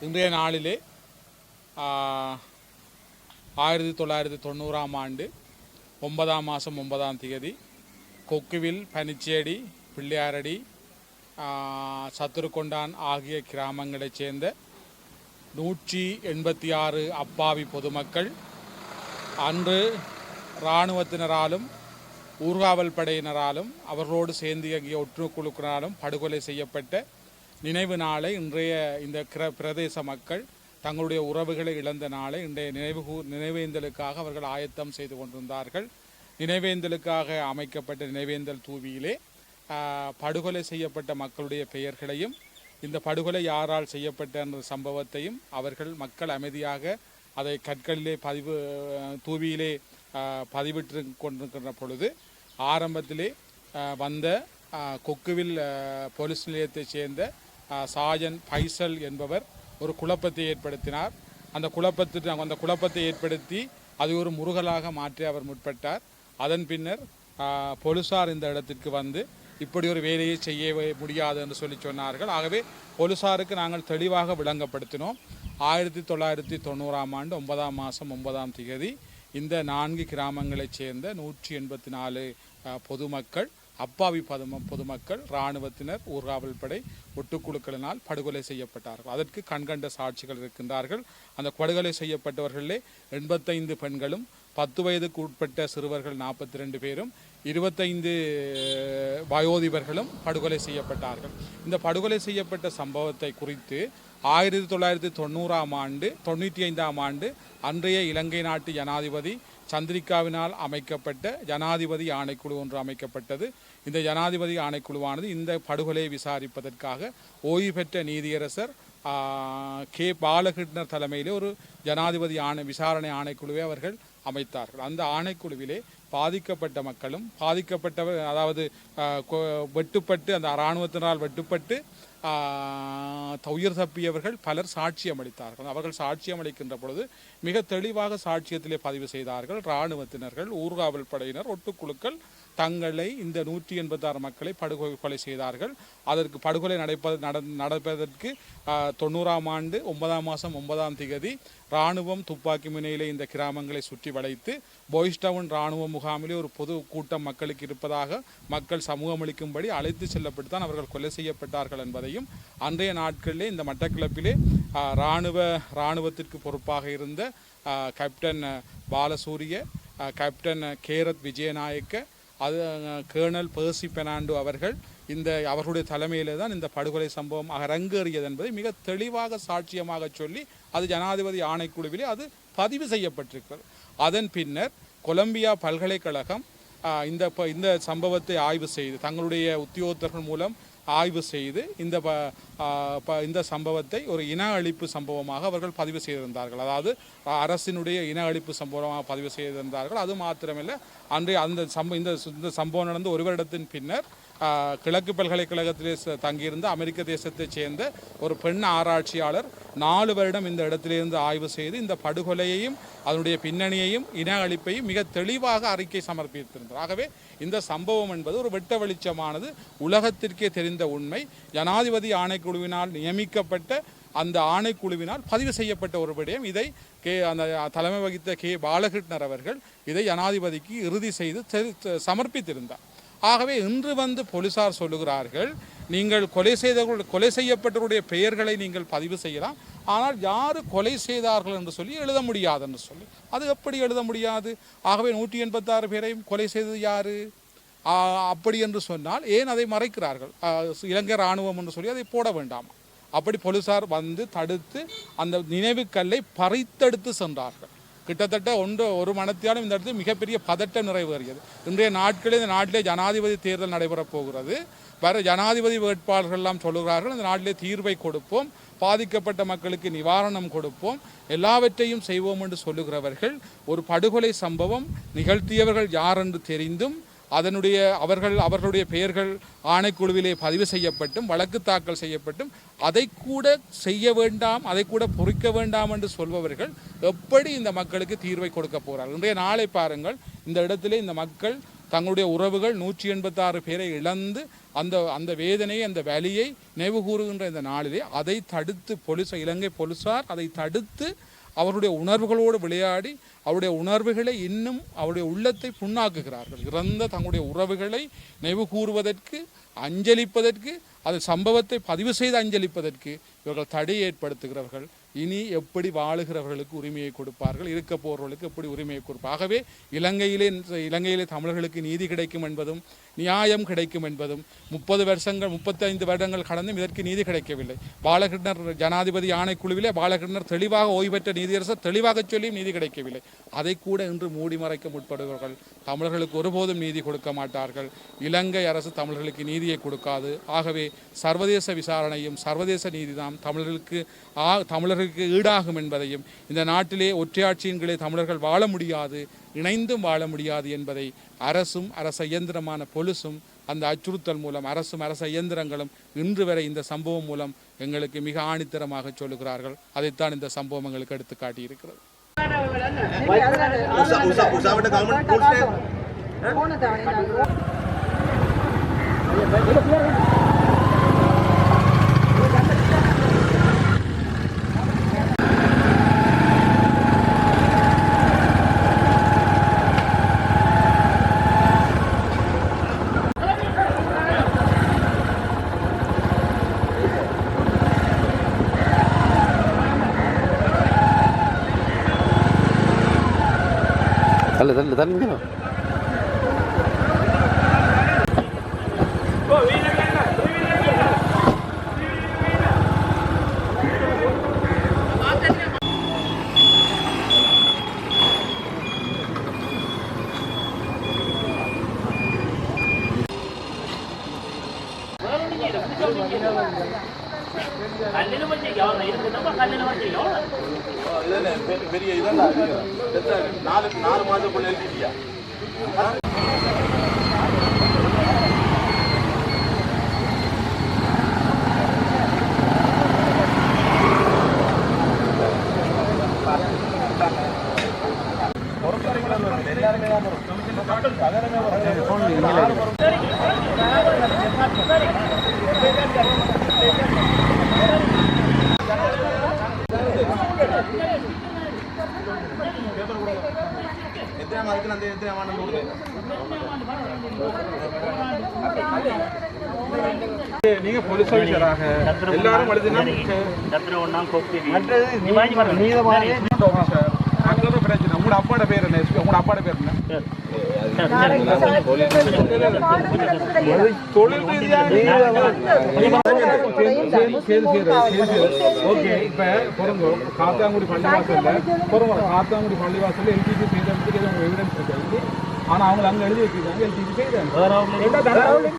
இன்றைய நாளிலே ஆயிரத்தி தொள்ளாயிரத்தி தொண்ணூறாம் ஆண்டு ஒன்பதாம் மாதம் ஒன்பதாம் தேதி கொக்குவில் பனிச்சேடி பிள்ளையாரடி சத்துருக்கொண்டான் ஆகிய கிராமங்களைச் சேர்ந்த நூற்றி எண்பத்தி ஆறு அப்பாவி பொதுமக்கள் அன்று இராணுவத்தினராலும் ஊர்காவல் படையினராலும் அவர்களோடு சேர்ந்து இயங்கிய ஒற்றுக்குழுக்கினராலும் படுகொலை செய்யப்பட்ட நினைவு நாளை இன்றைய இந்த கிர பிரதேச மக்கள் தங்களுடைய உறவுகளை இழந்த நாளை இன்றைய நினைவு நினைவேந்தலுக்காக அவர்கள் ஆயத்தம் செய்து கொண்டிருந்தார்கள். நினைவேந்தலுக்காக அமைக்கப்பட்ட நினைவேந்தல் தூவியிலே படுகொலை செய்யப்பட்ட மக்களுடைய பெயர்களையும் இந்த படுகொலை யாரால் செய்யப்பட்ட என்ற சம்பவத்தையும் அவர்கள் மக்கள் அமைதியாக அதை கற்களிலே பதிவு தூவியிலே பதிவிட்டு கொண்டிருக்கின்ற பொழுது ஆரம்பத்திலே வந்த கொக்குவில் போலீஸ் நிலையத்தைச் சேர்ந்த சாஜன் பைசல் என்பவர் ஒரு குழப்பத்தை ஏற்படுத்தினார். அந்த குழப்பத்திற்கு அந்த குழப்பத்தை ஏற்படுத்தி அதை ஒரு முருகலாக மாற்றி அவர் முற்பட்டார். அதன் பின்னர் ஆ, போலீசார் இந்த இடத்திற்கு வந்து இப்படி ஒரு வேலையை செய்ய முடியாது என்று சொல்லி சொன்னார்கள். ஆகவே போலீசாருக்கு நாங்கள் தெளிவாக விளங்கப்படுத்தினோம். ஆயிரத்தி தொள்ளாயிரத்தி தொண்ணூறாம் ஆண்டு ஒன்பதாம் மாதம் ஒன்பதாம் தேதி இந்த நான்கு கிராமங்களைச் சேர்ந்த நூற்றி எண்பத்தி நாலு பொதுமக்கள் அப்பாவி பதும பொதுமக்கள் இராணுவத்தினர் ஊர்காவல் படை ஒட்டுக்குழுக்களினால் படுகொலை செய்யப்பட்டார்கள். அதற்கு கண்கண்ட சாட்சிகள் இருக்கின்றார்கள். அந்த படுகொலை செய்யப்பட்டவர்களே எண்பத்தைந்து பெண்களும் பத்து வயதுக்கு உட்பட்ட சிறுவர்கள் நாற்பத்தி ரெண்டு பேரும் இருபத்தைந்து வயோதிபர்களும் படுகொலை செய்யப்பட்டார்கள். இந்த படுகொலை செய்யப்பட்ட சம்பவத்தை குறித்து ஆயிரத்தி தொள்ளாயிரத்தி தொண்ணூறாம் ஆண்டு தொண்ணூற்றி ஐந்தாம் ஆண்டு அன்றைய இலங்கை நாட்டு ஜனாதிபதி சந்திரிகாவினால் அமைக்கப்பட்ட ஜனாதிபதி ஆணைக்குழு ஒன்று அமைக்கப்பட்டது. இந்த ஜனாதிபதி ஆணைக்குழுவானது இந்த படுகொலையை விசாரிப்பதற்காக ஓய்வு பெற்ற நீதியரசர் கே பாலகிருஷ்ணர் தலைமையிலே ஒரு ஜனாதிபதி ஆணை விசாரணை ஆணைக்குழுவை அவர்கள் அமைத்தார்கள். அந்த ஆணைக்குழுவிலே பாதிக்கப்பட்ட மக்களும் பாதிக்கப்பட்டவர் அதாவது வெட்டுப்பட்டு அந்த இராணுவத்தினால் வெட்டுப்பட்டு ஆ, உயிர் தப்பியவர்கள் பலர் சாட்சியம் அளித்தார்கள். அவர்கள் சாட்சியம் அளிக்கின்ற பொழுது மிக தெளிவாக சாட்சியத்திலே பதிவு செய்தார்கள். இராணுவத்தினர்கள் ஊர்காவல் படையினர் ஒட்டுக்குழுக்கள் தங்களை இந்த நூற்றி எண்பத்தாறு மக்களை படுகொலை கொலை செய்தார்கள். அதற்கு படுகொலை நடைப்ப நட நடப்பதற்கு தொண்ணூறாம் ஆண்டு ஒன்பதாம் மாதம் ஒன்பதாம் திகதி இராணுவம் துப்பாக்கி முனையிலே இந்த கிராமங்களை சுற்றி வளைத்து பாய்ஸ்டவுன் இராணுவ முகாமிலே ஒரு பொது கூட்டம் மக்களுக்கு இருப்பதாக மக்கள் சமூகமளிக்கும்படி அழைத்து செல்லப்பட்டு தான் அவர்கள் கொலை செய்யப்பட்டார்கள் என்பதை என்பதையும் அன்றைய நாட்களிலே இந்த மட்டக்கிழப்பிலே இராணுவ இராணுவத்திற்கு பொறுப்பாக இருந்த captain Balasuriya captain Gareth Wijayanayake அது கேர்னல் பேர்சி பெர்னாண்டோ அவர்கள் இந்த அவர்களுடைய தலைமையிலே தான் இந்த படுகொலை சம்பவம் அரங்கேறியது என்பதை மிக தெளிவாக சாட்சியமாக சொல்லி அது ஜனாதிபதி ஆணைக்குழுவிலே அது பதிவு செய்யப்பட்டிருக்கிறது. அதன் பின்னர் கொலம்பியா பல்கலைக்கழகம் இந்த இந்த சம்பவத்தை ஆய்வு செய்து தங்களுடைய உத்தியோகத்தர்கள் மூலம் ஆய்வு செய்து இந்த ஆஹ், இந்த சம்பவத்தை ஒரு இன அழிப்பு சம்பவமாக அவர்கள் பதிவு செய்திருந்தார்கள். அதாவது அரசினுடைய இன அழிப்பு சம்பவமாக பதிவு செய்திருந்தார்கள். அது மாத்திரமில்லை அன்றைய அந்த சம்ப இந்த இந்த சம்பவம் நடந்து ஒரு வருடத்தின் பின்னர் கிழக்கு பல்கலைக்கழகத்திலே தங்கியிருந்த அமெரிக்க தேசத்தைச் சேர்ந்த ஒரு பெண் ஆராய்ச்சியாளர் நாலு வருடம் இந்த இடத்திலிருந்து ஆய்வு செய்து இந்த படுகொலையையும் அதனுடைய பின்னணியையும் இன அழிப்பையும் மிக தெளிவாக அறிக்கை சமர்ப்பித்திருந்தார். ஆகவே இந்த சம்பவம் என்பது ஒரு வெட்ட வெளிச்சமானது. உலகத்திற்கே தெரிந்த உண்மை. ஜனாதிபதி ஆணைக்குழுவினால் நியமிக்கப்பட்ட அந்த ஆணைக்குழுவினால் பதிவு செய்யப்பட்ட ஒரு விடயம். இதை கே அந்த தலைமை வகித்த கே. பாலகிருஷ்ணர் அவர்கள் இதை ஜனாதிபதிக்கு இறுதி செய்து தெரி- சமர்ப்பித்திருந்தார். ஆகவே இன்று வந்து போலீசார் சொல்லுகிறார்கள் நீங்கள் கொலை செய்தவர்கள் கொலை செய்யப்பட்டவருடைய பெயர்களை நீங்கள் பதிவு செய்யலாம். ஆனால் யார் கொலை செய்தார்கள் என்று சொல்லி எழுத முடியாது என்று சொல்லி. அது எப்படி எழுத முடியாது? ஆகவே நூற்றி எண்பத்தாறு பேரையும் கொலை செய்தது யாரு? அப்படி என்று சொன்னால் ஏன் அதை மறைக்கிறார்கள்? இலங்கை இராணுவம் என்று சொல்லி அதை போட வேண்டாமா? அப்படி போலீசார் வந்து தடுத்து அந்த நினைவுக்கல்லை பறித்தெடுத்து சென்றார்கள். கிட்டத்தட்ட ஒன்று ஒரு மனத்தியாலும் இந்த இடத்துல மிகப்பெரிய பதட்டம் நிறைவேறியது இன்றைய நாட்களில் இந்த நாட்டிலே ஜனாதிபதி தேர்தல் நடைபெறப் போகிறது. வர ஜனாதிபதி வேட்பாளர்கள் எல்லாம் சொல்கிறார்கள் இந்த நாட்டிலே தீர்வை கொடுப்போம் பாதிக்கப்பட்ட மக்களுக்கு நிவாரணம் கொடுப்போம் எல்லாவற்றையும் செய்வோம் என்று சொல்லுகிறவர்கள் ஒரு படுகொலை சம்பவம் நிகழ்த்தியவர்கள் யார் என்று தெரிந்தும் அதனுடைய அவர்கள் அவர்களுடைய பெயர்கள் ஆணைக்குழுவிலே பதிவு செய்யப்பட்டும் வழக்கு தாக்கல் செய்யப்பட்டும் அதை கூட செய்ய வேண்டாம் அதை கூட பொறிக்க வேண்டாம் என்று சொல்பவர்கள் எப்படி இந்த மக்களுக்கு தீர்வை கொடுக்க போகிறார்கள்? இன்றைய நாளை பாருங்கள் இந்த இடத்திலே இந்த மக்கள் தங்களுடைய உறவுகள் நூற்றி எண்பத்தாறு பேரை இழந்து அந்த அந்த வேதனையை அந்த வலியை நினைவு கூறுகின்ற இந்த நாளிலே அதை தடுத்து போலீஸ் இலங்கை போலீசார் அதை தடுத்து அவருடைய உணர்வுகளோடு விளையாடி அவருடைய உணர்வுகளை இன்னும் அவருடைய உள்ளத்தை புண்ணாக்குகிறார்கள். இறந்த தங்களுடைய உறவுகளை நினைவு கூறுவதற்கு அஞ்சலிப்பதற்கு அது சம்பவத்தை பதிவு செய்து அஞ்சலிப்பதற்கு இவர்கள் தடை ஏற்படுத்துகிறவர்கள். இனி எப்படி வாழுகிறவர்களுக்கு உரிமையை கொடுப்பார்கள்? இருக்க போகிறவர்களுக்கு எப்படி உரிமையை கொடுப்பார் ஆகவே இலங்கையிலே இலங்கையிலே தமிழர்களுக்கு நீதி கிடைக்கும் என்பதும் நியாயம் கிடைக்கும் என்பதும் முப்பது வருஷங்கள் முப்பத்தைந்து வருடங்கள் கடந்தும் இதற்கு நீதி கிடைக்கவில்லை. பாலகிருஷ்ணர் ஜனாதிபதி ஆணைக்குழுவிலே பாலகிருஷ்ணர் தெளிவாக ஓய்வு பெற்ற நீதியரசர் தெளிவாக சொல்லியும் நீதி கிடைக்கவில்லை. அதை கூட இன்று மூடி மறைக்க முற்படுபவர்கள் தமிழர்களுக்கு ஒருபோதும் நீதி கொடுக்க மாட்டார்கள். இலங்கை அரசு தமிழர்களுக்கு நீதியை கொடுக்காது. ஆகவே சர்வதேச விசாரணையும் சர்வதேச நீதிதான் தமிழர்களுக்கு ஆ தமிழர்களுக்கு ஈடாகும் என்பதையும் இந்த நாட்டிலே ஒற்றையாட்சியின் கீழே தமிழர்கள் வாழ முடியாது இணைந்தும் வாழ முடியாது என்பதை அரசும் அரச இயந்திரமான பொலிசும் அந்த அச்சுறுத்தல் மூலம் அரசும் அரச இயந்திரங்களும் இன்று வரை இந்த சம்பவம் மூலம் எங்களுக்கு மிக ஆணித்தரமாக சொல்லுகிறார்கள். அதைத்தான் இந்த சம்பவம் எங்களுக்கு எடுத்து காட்டியிருக்கிறது उसावट गवर्नमेंट पोस्ट है 啊，那咱那咱没有。பெரிய இதெல்லாம் நாலு நாலு மாதத்துக்குள்ள எழுதிட்டியா எத்தனை மாதத்துல அந்த எத்தனை மாதம் கொடுங்க நீங்க போலீஸ் ஆஃபீஸராக எல்லாரும் எழுதினா டத்திர ஒன்றா கொப்பி நீ வாங்கி பாருங்க. ஆஃபீஸர் மற்றொரு பிரச்சனை. உங்களோட அப்பாட பேர் என்ன? எஸ்பி உங்களோட அப்பாட பேர் என்ன? தொழில் ஓகே இப்ப பிறந்தோம் காத்தாங்குடி பள்ளிவாசல்ல பிறந்தோம் காத்தாங்குடி பள்ளிவாசல்ல எல்பிஜி செய்ததுக்கு எதுவும் எவிடன்ஸ் ஆனா அவங்க அங்க எழுதி வச்சிருக்காங்க எல்பிஜி செய்தாங்க பிறந்தோம்